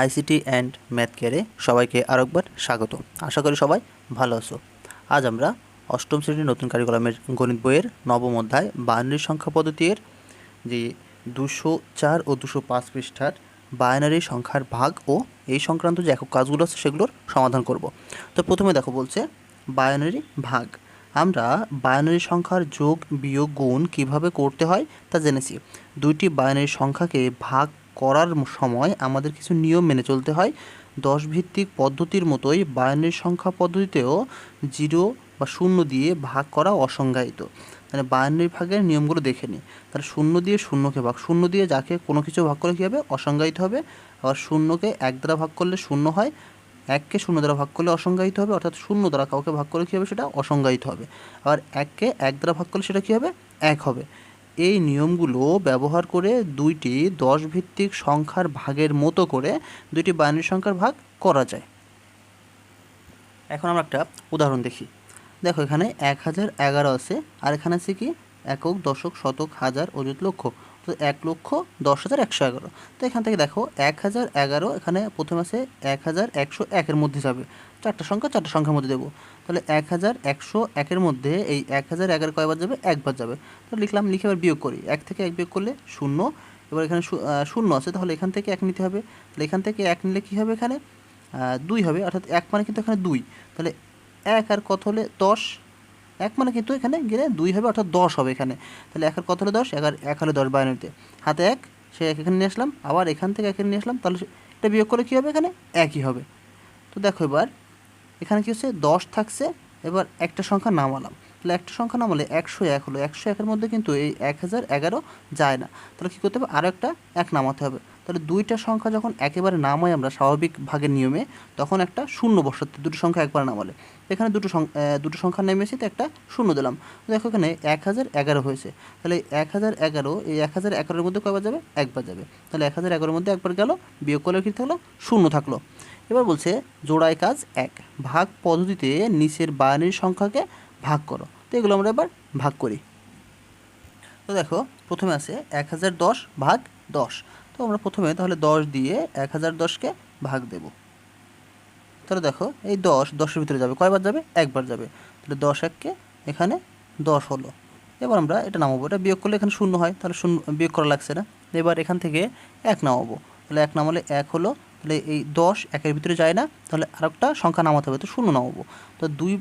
ICT and math কেয়ারে সবাইকে আরেকবার স্বাগত। আশা করি সবাই ভালো আছো। আজ আমরা অষ্টম শ্রেণির নতুন কারিকুলামের গণিত বইয়ের নবম অধ্যায় বাইনারি সংখ্যা পদ্ধতির যে দুশো চার ও দুশো পাঁচ পৃষ্ঠার বাইনারি সংখ্যার ভাগ ও এই সংক্রান্ত যে একক কাজগুলো আছে সেগুলোর সমাধান করব। তো প্রথমে দেখো বলছে বাইনারি ভাগ। আমরা বাইনারি সংখ্যার যোগ বিয়োগ গুণ কীভাবে করতে হয় তা জেনেছি। দুইটি বাইনারি সংখ্যাকে ভাগ করার সময় আমাদের কিছু নিয়ম মেনে চলতে হয়। দশ ভিত্তিক পদ্ধতির মতোই বাইনারি সংখ্যা পদ্ধতিতেও জিরো বা শূন্য দিয়ে ভাগ করা অসংজ্ঞায়িত। মানে বাইনারি ভাগের নিয়মগুলো দেখে নিই। তাহলে শূন্য দিয়ে শূন্যকে ভাগ, শূন্য দিয়ে যাকে কোনো কিছু ভাগ করলে কী হবে? অসংজ্ঞায়িত হবে। আবার শূন্যকে এক দ্বারা ভাগ করলে শূন্য হয়। এককে শূন্য দ্বারা ভাগ করলে অসংজ্ঞায়িত হবে। অর্থাৎ শূন্য দ্বারা কাউকে ভাগ করলে কী হবে? সেটা অসংজ্ঞায়িত হবে। আবার এককে এক দ্বারা ভাগ করলে সেটা কী হবে? এক হবে। এই নিয়মগুলো ব্যবহার করে দুইটি দশ ভিত্তিক সংখ্যার ভাগের মতো করে দুইটি বাইনারি সংখ্যার ভাগ করা যায়। এখন আমরা একটা উদাহরণ দেখি। দেখো, এখানে এক হাজার এগারো আছে, আর এখানে আছে কি? একক, দশক, শতক, হাজার, অযুত লক্ষ। তো এক লক্ষ দশ হাজার একশো এগারো। তো এখান থেকে দেখো, এক হাজার এগারো এখানে প্রথমে আছে এক হাজার একশো একের মধ্যে যাবে। চারটা সংখ্যা, চারটা সংখ্যার মধ্যে দেবো। তাহলে এক হাজার একশো একের মধ্যে এই এক হাজার এগারো কয়বার যাবে? একবার যাবে। তো লিখলাম, লিখে এবার বিয়োগ করি। এক থেকে এক বিয়োগ করলে শূন্য। এবার এখানে শূন্য আছে, তাহলে এখান থেকে এক নিতে হবে। তাহলে এখান থেকে এক নিলে কী হবে এখানে? দুই হবে। অর্থাৎ এক মানে কিন্তু এখানে দুই। তাহলে এক আর কত হলে দশ? এক মানে কিন্তু এখানে গেলে দুই হবে, অর্থাৎ দশ হবে এখানে। তাহলে এক আর কত হলে দশ? এক আর এক হলে দশ বাইনারিতে। হাতে এক, সে এক এখানে নিয়ে আসলাম। আবার এখান থেকে এখানে নিয়ে আসলাম। তাহলে এটা বিয়োগ করে কী হবে এখানে? একই হবে। তো দেখো এবার এখানে কি হচ্ছে? দশ থাকছে। এবার একটা সংখ্যা নামালাম। তাহলে একটা সংখ্যা নামালে একশো এক হলো। একশো একের মধ্যে কিন্তু এই এক হাজার এগারো যায় না। তাহলে কী করতে হবে? আরও একটা এক নামাতে হবে। তাহলে দুইটা সংখ্যা যখন একেবারে নামাই আমরা স্বাভাবিক ভাগের নিয়মে, তখন একটা শূন্য বসাতে দুটো সংখ্যা একবার নামালে। এখানে দুটো দুটো সংখ্যা নেমেছে তো একটা শূন্য দিলাম। দেখো এখানে এক হাজার এগারো হয়েছে। তাহলে এক হাজার এগারো, এই এক হাজার এগারোর মধ্যে কয়বার যাবে? একবার যাবে। তাহলে এক হাজার এগারোর মধ্যে একবার গেল, বিয়োগ করলে কী থাকল? শূন্য থাকল। এবার বলছে জোড়ায় কাজ এক। ভাগ পদ্ধতিতে নিচের বাইনারি সংখ্যাকে ভাগ করো। তো এগুলো আমরা এবার ভাগ করি। তো দেখো, প্রথমে আছে এক হাজার দশ ভাগ দশ। আমরা প্রথমে তাহলে দশ দিয়ে এক হাজার দশকে ভাগ দেব। তাহলে দেখো, এই দশ, দশের ভিতরে যাবে, কয়বার যাবে? একবার যাবে। তাহলে দশ এককে এখানে দশ হলো। এবার আমরা এটা নামাবো, এটা বিয়োগ করলে এখানে শূন্য হয়, তাহলে শূন্য, বিয়োগ করা লাগছে না। এবার এখান থেকে এক নামাবো। তাহলে এক নামালে এক হলো, তাহলে এই দশ একের ভিতরে যায় না, তাহলে আরেকটা সংখ্যা নামাতে হবে, তো শূন্য নামাবো। তো দুই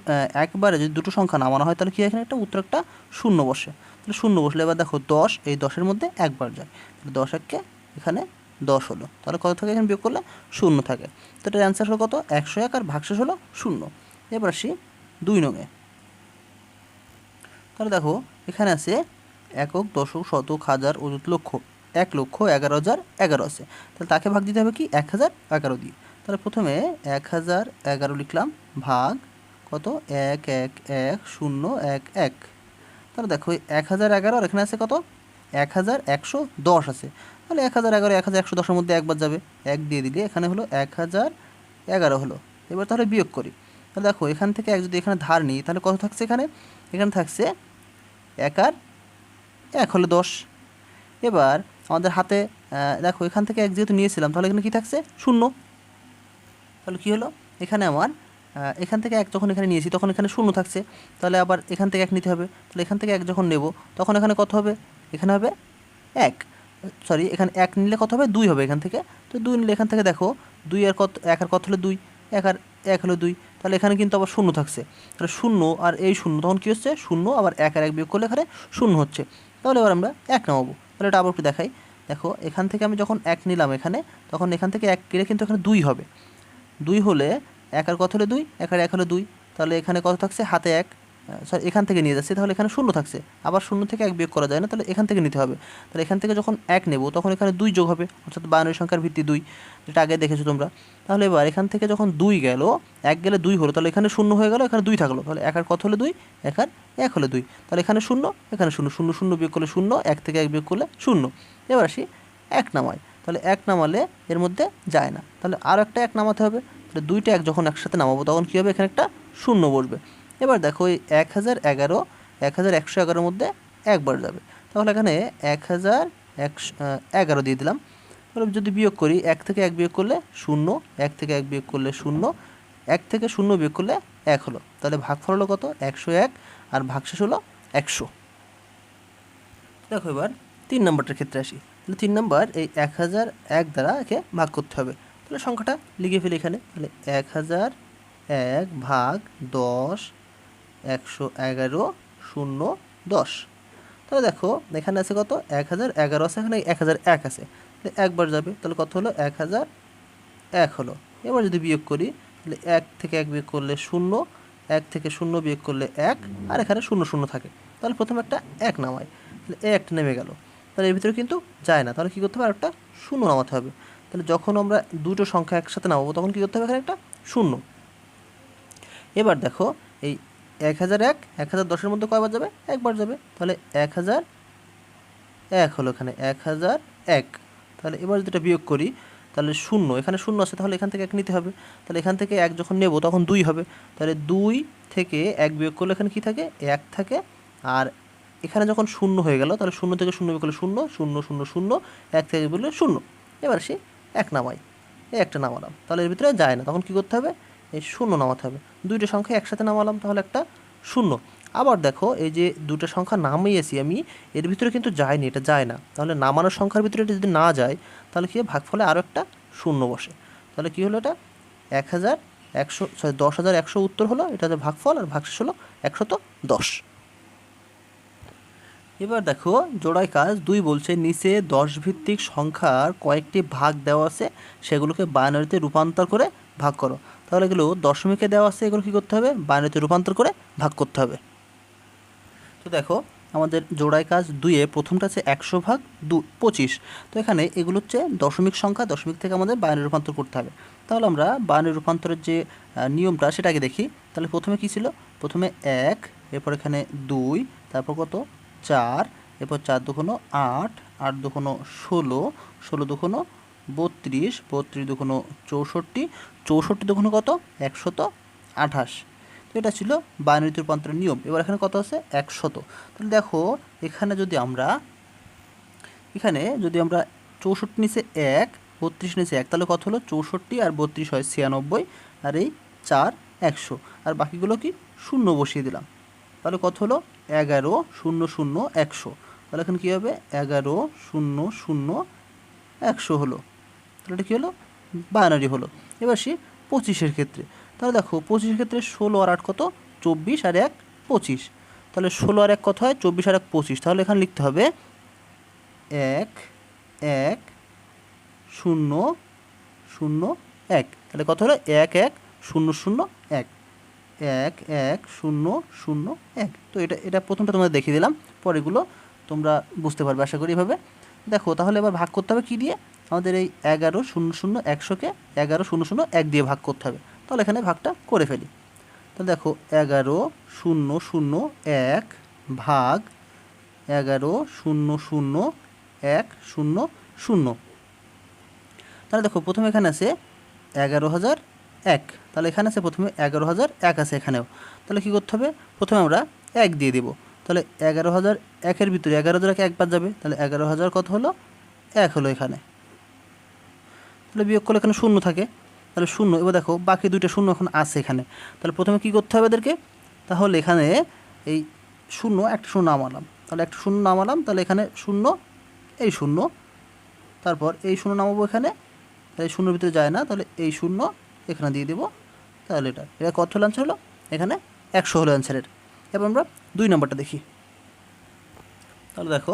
একবারে যদি দুটো সংখ্যা নামানো হয়, তাহলে কি এখানে? একটা উত্তর, একটা শূন্য বসে। তাহলে শূন্য বসলে এবার দেখো দশ, এই দশের মধ্যে একবার যায়। তাহলে দশ এককে এখানে দশ হলো। তাহলে কত থাকে? এখানে বিয়োগ করলে শূন্য থাকে। তো এটার অ্যান্সার হলো কত? একশো এক আর ভাগশেষ হলো শূন্য। এবার আসি দুই নঙে তাহলে দেখো, এখানে আছে একক, দশক, শতক, হাজার, অযুত, লক্ষ। এক লক্ষ, এগারো হাজার, এগারো আছে। তাহলে তাকে ভাগ দিতে হবে কি? এক হাজার, এগারো দিয়ে। তাহলে প্রথমে এক হাজার, এগারো লিখলাম। ভাগ কত? এক এক এক, শূন্য, এক এক। তাহলে দেখো, এক হাজার, এগারো আর এখানে আছে কত? এক হাজার, একশো দশ আছে। তাহলে এক হাজার এগারো, এক হাজার একশো দশের মধ্যে একবার যাবে। এক দিয়ে দিলে এখানে হলো এক হাজার এগারো হলো। এবার তাহলে বিয়োগ করি। তাহলে দেখো, এখান থেকে এক যদি এখানে ধার নিই, তাহলে কত থাকছে এখানে? এখানে থাকছে এক আর এক হলো দশ। এবার আমাদের হাতে দেখো, এখান থেকে এক যেহেতু নিয়েছিলাম, তাহলে এখানে কী থাকছে? শূন্য। তাহলে কী হলো? এখানে আমার এখান থেকে এক যখন এখানে নিয়েছি, তখন এখানে শূন্য থাকছে। তাহলে আবার এখান থেকে এক নিতে হবে। তাহলে এখান থেকে এক যখন নেব, তখন এখানে কত হবে? এখানে হবে এক। সরি, এখানে এক নিলে কত হবে? দুই হবে এখান থেকে। তো দুই নিলে এখান থেকে দেখো, দুই আর কত, এক আর কত হলে দুই? এক আর এক হলো দুই। তাহলে এখানে কিন্তু আবার শূন্য থাকছে। তাহলে শূন্য আর এই শূন্য, তখন কী হচ্ছে? শূন্য, আবার এক আর এক বিয়োগ করলে এখানে শূন্য হচ্ছে। তাহলে এবার আমরা এক নামাবো। তাহলে এটা আবার একটু দেখাই। দেখো, এখান থেকে আমি যখন এক নিলাম এখানে, তখন এখান থেকে এক কেটে কিন্তু এখানে দুই হবে। দুই হলে এক আর কত হলে দুই? এক আর এক হলে দুই। তাহলে এখানে কত থাকছে? হাতে এক। সরি এখান থেকে নিয়ে যাচ্ছি, তাহলে এখানে শূন্য থাকছে। আবার শূন্য থেকে এক বিয়োগ করা যায় না, তাহলে এখান থেকে নিতে হবে। তাহলে এখান থেকে যখন এক নেব, তখন এখানে দুই যোগ হবে, অর্থাৎ বাইনারি সংখ্যার ভিত্তি দুই, যেটা আগে দেখেছ তোমরা। তাহলে এবার এখান থেকে যখন দুই গেল, এক গেলে দুই হলো, তাহলে এখানে শূন্য হয়ে গেল, এখানে দুই থাকল। তাহলে এক আর কত হলে দুই? এক আর এক হলে দুই। তাহলে এখানে শূন্য এখানে শূন্য শূন্য শূন্য বিয়োগ করলে শূন্য, এক থেকে এক বিয়োগ করলে শূন্য। এবার আসি এক নামায়। তাহলে এক নামালে এর মধ্যে যায় না। তাহলে আর একটা এক নামাতে হবে। তাহলে দুইটা এক যখন একসাথে নামাবো, তখন কী হবে? এখানে একটা শূন্য বসবে। এবার দেখো এই এক হাজার এগারো, এক হাজার একশো এগারোর মধ্যে একবার যাবে। তাহলে এখানে এক হাজার একশো এগারো দিয়ে দিলাম। এবার যদি বিয়োগ করি, এক থেকে এক বিয়োগ করলে শূন্য, এক থেকে এক বিয়োগ করলে শূন্য, এক থেকে শূন্য বিয়োগ করলে এক হলো। তাহলে ভাগফল হলো কত? একশো এক, আর ভাগশেষ হলো একশো। দেখো এবার তিন নম্বরটার ক্ষেত্রে আসি। তাহলে তিন নম্বর, এই এক হাজার এক দ্বারা একে ভাগ করতে হবে। তাহলে সংখ্যাটা লিখে ফেলি এখানে। তাহলে এক হাজার এক ভাগ দশ একশো এগারো, শূন্য, দশ। তাহলে দেখো, এখানে আছে কত? এক হাজার এগারো আছে, এখানে এক হাজার এক আছে। একবার যাবে, তাহলে কত হলো? এক হাজার এক হলো। এবার যদি বিয়োগ করি, তাহলে এক থেকে এক বিয়োগ করলে শূন্য, এক থেকে শূন্য বিয়োগ করলে এক, আর এখানে শূন্য শূন্য থাকে। তাহলে প্রথমে একটা এক নামায় তাহলে এ একটা নেমে গেল। তাহলে এর ভিতরে কিন্তু যায় না। তাহলে কী করতে হবে? একটা শূন্য নামাতে হবে। তাহলে যখন আমরা দুটো সংখ্যা একসাথে নামাবো, তখন কী করতে হবে? এখানে একটা শূন্য। এবার দেখো, এই এক হাজার এক এক হাজার দশের মধ্যে কয়বার যাবে? একবার যাবে। তাহলে এক হাজার এক হলো এখানে এক হাজার এক। তাহলে এবার যদি এটা বিয়োগ করি, তাহলে শূন্য। এখানে শূন্য আছে, তাহলে এখান থেকে এক নিতে হবে। তাহলে এখান থেকে এক যখন নেব, তখন দুই হবে। তাহলে দুই থেকে এক বিয়োগ করলে এখানে কী থাকে? এক থাকে। আর এখানে যখন শূন্য হয়ে গেল, তাহলে শূন্য থেকে শূন্য বিয়োগ করলে শূন্য শূন্য শূন্য শূন্য, এক থেকে বললে শূন্য। এবার সে এক নামাই। একটা নামালাম। তাহলে এর ভিতরে যায় না। তখন কী করতে হবে? এই শূন্য নামাতে হবে। দুইটা সংখ্যা একসাথে নামালাম, তাহলে একটা শূন্য। আবার দেখো, এই যে দুটো সংখ্যা নামিয়েছি আমি, এর ভিতরে কিন্তু যায়নি, এটা যায় না। তাহলে নামানোর সংখ্যার ভিতরে এটা যদি না যায়, তাহলে কি? ভাগফলে আরও একটা শূন্য বসে। তাহলে কি হলো এটা? এক হাজার একশো, সরি দশ হাজার একশো উত্তর হলো, এটা হচ্ছে ভাগফল, আর ভাগশেষ হলো একশত দশ। এবার দেখো, জোড়ায় কাজ, দুই বলছে, নিচে দশ ভিত্তিক সংখ্যার কয়েকটি ভাগ দেওয়া আছে, সেগুলোকে বাইনারিতে রূপান্তর করে ভাগ করো। তাহলে এগুলো দশমিকে দেওয়া আছে, এগুলো কী করতে হবে? বাইনারিতে রূপান্তর করে ভাগ করতে হবে। তো দেখো, আমাদের জোড়ায় কাজ দুইয়ে প্রথমটা আছে একশো ভাগ দু, পঁচিশ। তো এখানে এগুলো হচ্ছে দশমিক সংখ্যা, দশমিক থেকে আমাদের বাইনারি রূপান্তর করতে হবে। তাহলে আমরা বাইনারি রূপান্তরের যে নিয়মটা সেটাকে দেখি। তাহলে প্রথমে কী ছিল? প্রথমে এক, এরপর এখানে দুই, তারপর কত? চার, এরপর চার দুকোনো আট আট দুকোনো ষোলো ষোলো দুকোনো বত্রিশ বত্রিশ দুকোনো চৌষট্টি চৌষট্টি দুকোনো কত? একশত আঠাশ। তো এটা ছিল বাইনারি রূপান্তরের নিয়ম। এবার এখানে কত আছে? একশত। তাহলে দেখো, এখানে যদি আমরা, এখানে যদি আমরা চৌষট্টি নিচে এক, বত্রিশ নিচে এক, তাহলে কত হলো? চৌষট্টি আর বত্রিশ হয় ছিয়ানব্বই, আর এই চার একশো। আর বাকিগুলো কি? শূন্য বসিয়ে দিলাম। তাহলে কত হলো? এগারো শূন্য শূন্য একশো। তাহলে এখানে কী হবে? এগারো শূন্য শূন্য একশো হলো। তাহলে এটা কী হলো? বাইনারি হলো। এবার সে পঁচিশের ক্ষেত্রে। তাহলে দেখো, পঁচিশের ক্ষেত্রে ষোলো আর আট কত? চব্বিশ আর এক পঁচিশ। তাহলে ষোলো আর এক কত হয়? চব্বিশ আর এক পঁচিশ। তাহলে এখানে লিখতে হবে এক এক, শূন্য শূন্য, এক। তাহলে কত হলো? এক এক, শূন্য শূন্য, এক। এক এক, শূন্য শূন্য, এক। তো এটা এটা প্রথমটা তোমাদের দেখিয়ে দিলাম। পরেগুলো তোমরা বুঝতে পারবে, আশা করি এভাবে। দেখো, তাহলে এবার ভাগ করতে হবে কী দিয়ে? আমাদের এই এগারো শূন্য শূন্য একশোকে এগারো শূন্য শূন্য এক দিয়ে ভাগ করতে হবে। তাহলে এখানে ভাগটা করে ফেলি। তাহলে দেখো, এগারো শূন্য শূন্য এক ভাগ এগারো শূন্য শূন্য এক শূন্য শূন্য। তাহলে দেখো, প্রথমে এখানে আছে এগারো হাজার এক। তাহলে এখানে আছে প্রথমে এগারো হাজার এক আছে এখানেও। তাহলে কী করতে হবে? প্রথমে আমরা এক দিয়ে দিব। তাহলে এগারো হাজার একের ভিতরে এগারো হাজার এক একবার যাবে। তাহলে এগারো হাজার কত হলো? এক হলো এখানে। তাহলে বিয়োগ করলে এখানে শূন্য থাকে। তাহলে শূন্য, এবার দেখো বাকি দুইটা শূন্য এখন আছে এখানে। তাহলে প্রথমে কী করতে হবে এদেরকে? তাহলে এখানে এই শূন্য একটা শূন্য নামালাম। তাহলে একটা শূন্য নামালাম, তাহলে এখানে শূন্য, এই শূন্য। তারপর এই শূন্য নামাবো এখানে, তাহলে শূন্যর ভিতরে যায় না, তাহলে এই শূন্য এখানে দিয়ে দেবো। তাহলে এটা এটা কত হলো অ্যান্সার হলো? এখানে একশো হলো অ্যান্সারের এবার আমরা দুই নম্বরটা দেখি। তাহলে দেখো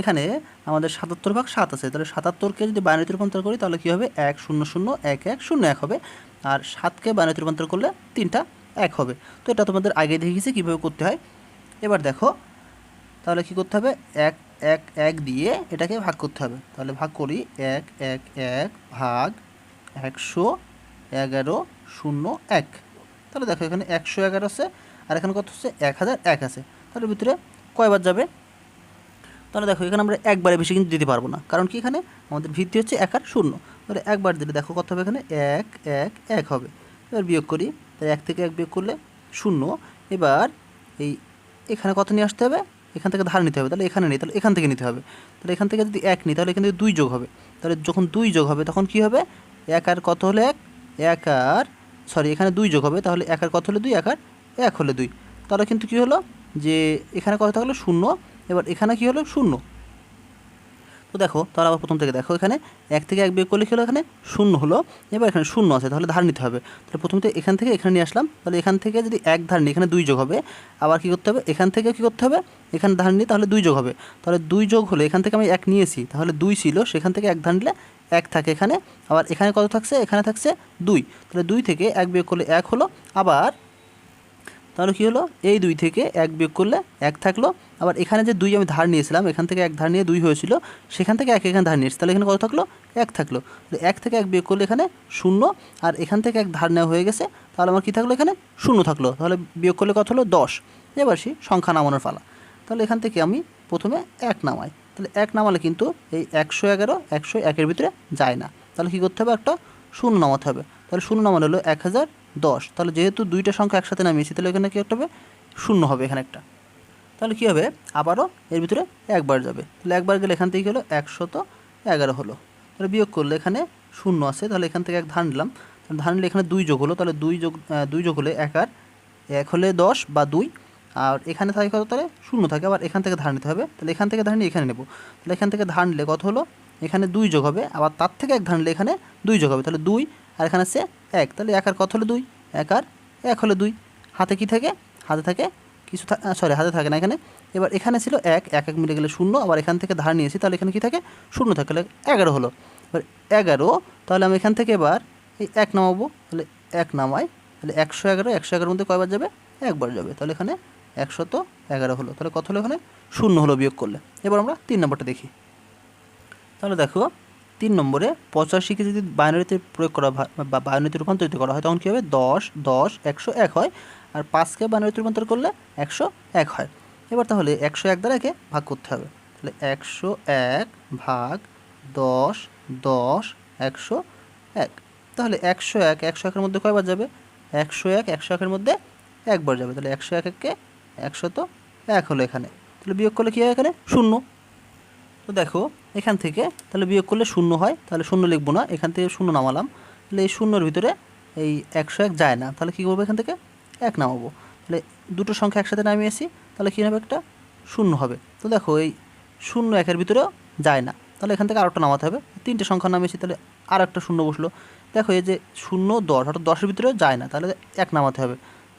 এখানে আমাদের সাতাত্তর ভাগ সাত আছে। তাহলে সাতাত্তরকে যদি বাইনারিতে রূপান্তর করি, তাহলে কী হবে? এক শূন্য শূন্য, এক এক শূন্য এক হবে। আর সাতকে বাইনারিতে রূপান্তর করলে তিনটা এক হবে। তো এটা তোমাদের আগে দেখে গেছি কীভাবে করতে হয়। এবার দেখো, তাহলে কী করতে হবে? এক এক এক দিয়ে এটাকে ভাগ করতে হবে। তাহলে ভাগ করি, এক এক এক ভাগ একশো এগারো শূন্য এক। তাহলে দেখো এখানে একশো এগারো আছে, আর এখানে কত হচ্ছে? এক হাজার এক আছে। তাহলে ভিতরে কয়বার যাবে? তাহলে দেখো, এখানে আমরা একবারে বেশি কিন্তু দিতে পারব না। কারণ কি এখানে? আমাদের ভিত্তি হচ্ছে এক আর শূন্য। তাহলে একবার দিলে দেখো কত হবে এখানে? এক এক এক হবে। এবার বিয়োগ করি। তাই এক থেকে এক বিয়োগ করলে শূন্য। এবার এই এখানে কত নিয়ে আসতে হবে? এখান থেকে ধার নিতে হবে। তাহলে এখানে নেই। তাহলে এখান থেকে নিতে হবে। তাহলে এখান থেকে যদি এক নিই, তাহলে এখান থেকে দুই যোগ হবে। তাহলে যখন দুই যোগ হবে, তখন কি হবে? এক আর কত হলে এক? এক আর সরি এখানে দুই যোগ হবে। তাহলে এক আর কত হলে দুই? এক আর এক হলে দুই। তাহলে কিন্তু কি হলো? যে এখানে কত থাকল? শূন্য। এবার এখানে কি হলো? শূন্য। তো দেখো, তাহলে আবার প্রথম থেকে দেখো এখানে এক থেকে এক বিয়োগ করলে কি হলো? এখানে শূন্য হলো। এবার এখানে শূন্য আছে, তাহলে ধার নিতে হবে। তাহলে প্রথমে এখান থেকে এখানে নিয়ে আসলাম। তাহলে এখান থেকে যদি এক ধার নিই, এখানে দুই যোগ হবে। আবার কি করতে হবে? এখান থেকে কি করতে হবে? এখানে ধার নিই, তাহলে দুই যোগ হবে। তাহলে দুই যোগ হলে এখান থেকে আমি এক নিয়েছি, তাহলে দুই ছিল। সেখান থেকে এক ধার নিলে এক থাকে এখানে। আবার এখানে কত থাকছে? এখানে থাকছে দুই। তাহলে দুই থেকে এক বিয়োগ করলে এক হলো। আবার তাহলে কী হলো? এই দুই থেকে এক বিয়োগ করলে এক থাকল। আবার এখানে যে দুই আমি ধার নিয়েছিলাম, এখান থেকে এক ধার নিয়ে দুই হয়েছিল, সেখান থেকে এক এখানে ধার নিয়েছি। তাহলে এখানে কত থাকল? এক থাকল। তাহলে এক থেকে এক বিয়োগ করলে এখানে শূন্য, আর এখান থেকে এক ধার নেওয়া হয়ে গেছে, তাহলে আমার কী থাকল এখানে? শূন্য থাকল। তাহলে বিয়োগ করলে কত হলো? দশ। এবার সে সংখ্যা নামানোর পালা। তাহলে এখান থেকে আমি প্রথমে এক নামাই। তাহলে এক নামালে কিন্তু এই একশো এগারো, একশো একের ভিতরে যায় না। তাহলে কী করতে হবে? একটা শূন্য নামাতে হবে। তাহলে শূন্য নামানো হলো এক হাজার দশ। তাহলে যেহেতু দুইটা সংখ্যা একসাথে নামিয়েছি, তাহলে এখানে কী একটা হবে? শূন্য হবে এখানে একটা। তাহলে কী হবে? আবারও এর ভিতরে একবার যাবে। তাহলে একবার গেলে এখান থেকে কী হলো একশত এগারো হলো। তাহলে বিয়োগ করলে এখানে শূন্য আছে। তাহলে এখান থেকে এক ধান নিলাম। ধান নিলে এখানে দুই যোগ হলো। তাহলে দুই যোগ দুই যোগ হলে এক আর এক হলে দশ বা দুই। আর এখানে থাকে কত? তাহলে শূন্য থাকে। আবার এখান থেকে ধার নিতে হবে। তাহলে এখান থেকে ধার নিয়ে এখানে নেব। তাহলে এখান থেকে ধার নিলে কত হলো? এখানে দুই যোগ হবে। আবার তার থেকে এক ধার নিলে এখানে দুই যোগ হবে। তাহলে দুই আর এখানে আছে এক। তাহলে এক আর কত হলো? দুই। এক আর এক হলো দুই। হাতে কি থাকে? হাতে থাকে কিছু সরি হাতে থাকে না এখানে। এবার এখানে ছিল এক এক এক মিলে গেলে শূন্য। আবার এখান থেকে ধার নিয়েছি, তাহলে এখানে কি থাকে? শূন্য থাকে, তাহলে এগারো হলো। এবার এগারো, তাহলে আমি এখান থেকে এবার এই এক নামাবো। তাহলে এক নামাই, তাহলে একশো এগারো, একশো এগারোর মধ্যে কয়বার যাবে? একবার যাবে। তাহলে এখানে একশত এগারো হলো। তাহলে কত হলো এখানে? শূন্য হলো বিয়োগ করলে। এবার আমরা তিন নম্বরটা দেখি। তাহলে দেখো, তিন নম্বরে পঁচাশিকে যদি বাইনারিতে প্রয়োগ করা বা বাইনারিতে রূপান্তরিত করা হয়, তখন কী হবে? দশ দশ, একশো, এক হয়। আর পাঁচকে বাইনারিতে রূপান্তর করলে একশো এক হয়। এবার তাহলে একশো এক দ্বারা একে ভাগ করতে হবে। তাহলে একশো এক ভাগ দশ দশ, একশো এক। তাহলে একশো এক, একশো একের মধ্যে কয়বার যাবে? একশো এক, একশো একের মধ্যে একবার যাবে। তাহলে একশো এক এককে একশো তো এক হলো এখানে। তাহলে বিয়োগ করলে কী হয় এখানে? শূন্য। তো দেখো, এখান থেকে তাহলে বিয়োগ করলে শূন্য হয়। তাহলে শূন্য লিখব না। এখান থেকে শূন্য নামালাম। তাহলে এই শূন্যর ভিতরে এই একশো এক যায় না। তাহলে কী করব এখান থেকে? এক নামাবো তাহলে দুটো সংখ্যা একসাথে নামিয়ে নামিয়েছি তাহলে কী হবে একটা? শূন্য হবে। তো দেখো এই শূন্য একের ভিতরেও যায় না। তাহলে এখান থেকে আরেকটা নামাতে হবে। তিনটে সংখ্যা নামিয়েছি, তাহলে আর একটা শূন্য বসল। দেখো এই যে শূন্য দশ, অর্থাৎ দশের ভিতরেও যায় না। তাহলে এক নামাতে হবে।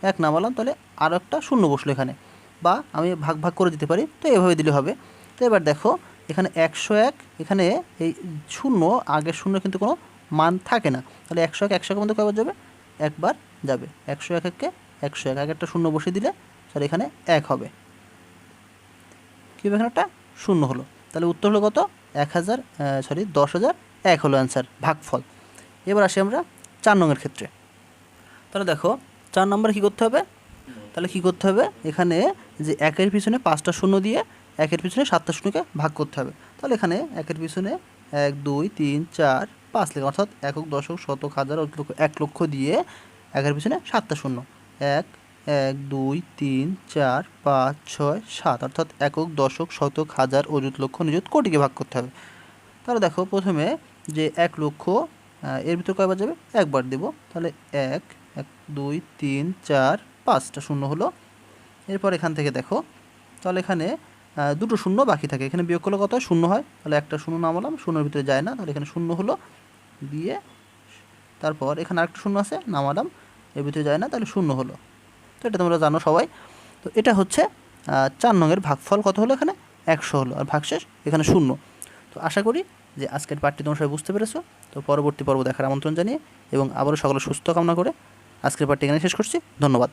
এক নামালাম, তাহলে আরও একটা শূন্য বসল এখানে। বা আমি ভাগ ভাগ করে দিতে পারি, তো এভাবে দিলে হবে। তো এবার দেখো, এখানে একশো এক, এখানে এই শূন্য, আগের শূন্য কিন্তু কোনো মান থাকে না। তাহলে একশো এক, একশো একের মধ্যে কয়বার যাবে? একবার যাবে। একশো এক এককে একশো এক একটা শূন্য বসিয়ে দিলে স্যার এখানে এক হবে। কী এখানে একটা শূন্য হলো। তাহলে উত্তর হলো কত? এক হাজার সরি দশ হাজার, এক হলো অ্যান্সার ভাগফল। এবার আসি আমরা চার নংয়ের ক্ষেত্রে। তাহলে দেখো, চার নম্বরে কী করতে হবে? তাহলে কী করতে হবে? এখানে যে একের পিছনে পাঁচটা শূন্য দিয়ে একের পিছনে সাতটা শূন্যকে ভাগ করতে হবে। তাহলে এখানে একের পিছনে এক, দুই, তিন, চার, পাঁচ লেখা। অর্থাৎ একক, দশক, শতক, হাজার এক লক্ষ দিয়ে একের পিছনে সাতটা শূন্য। এক এক, দুই, তিন, চার, পাঁচ, ছয়, সাত অর্থাৎ একক, দশক, শতক, হাজার, অযুত লক্ষ, নিযুত কোটিকে ভাগ করতে হবে। তাহলে দেখো প্রথমে যে এক লক্ষ এর ভিতর কয়বার যাবে? একবার দেব। তাহলে এক এক, দুই, তিন, চার, পাঁচটা শূন্য হলো। এরপর এখান থেকে দেখো, তাহলে এখানে দুটো শূন্য বাকি থাকে। এখানে বিয়োগ করলে কত? শূন্য হয়। তাহলে একটা শূন্য নামালাম, শূন্যের ভিতরে যায় না। তাহলে এখানে শূন্য হলো। দিয়ে তারপর এখানে আরেকটা শূন্য আছে, নামালাম। এর ভিতরে যায় না, তাহলে শূন্য হলো। তো এটা তোমরা জানো সবাই। তো এটা হচ্ছে চার নঙের ভাগফল কত হলো এখানে? একশো হলো, আর ভাগশেষ এখানে শূন্য। তো আশা করি যে আজকের পাঠটি তোমরা সবাই বুঝতে পেরেছ। তো পরবর্তী পর্ব দেখার আমন্ত্রণ জানিয়ে এবং আবারও সকলে সুস্থ কামনা করে আজকের পাঠটি এখানে শেষ করছি। ধন্যবাদ।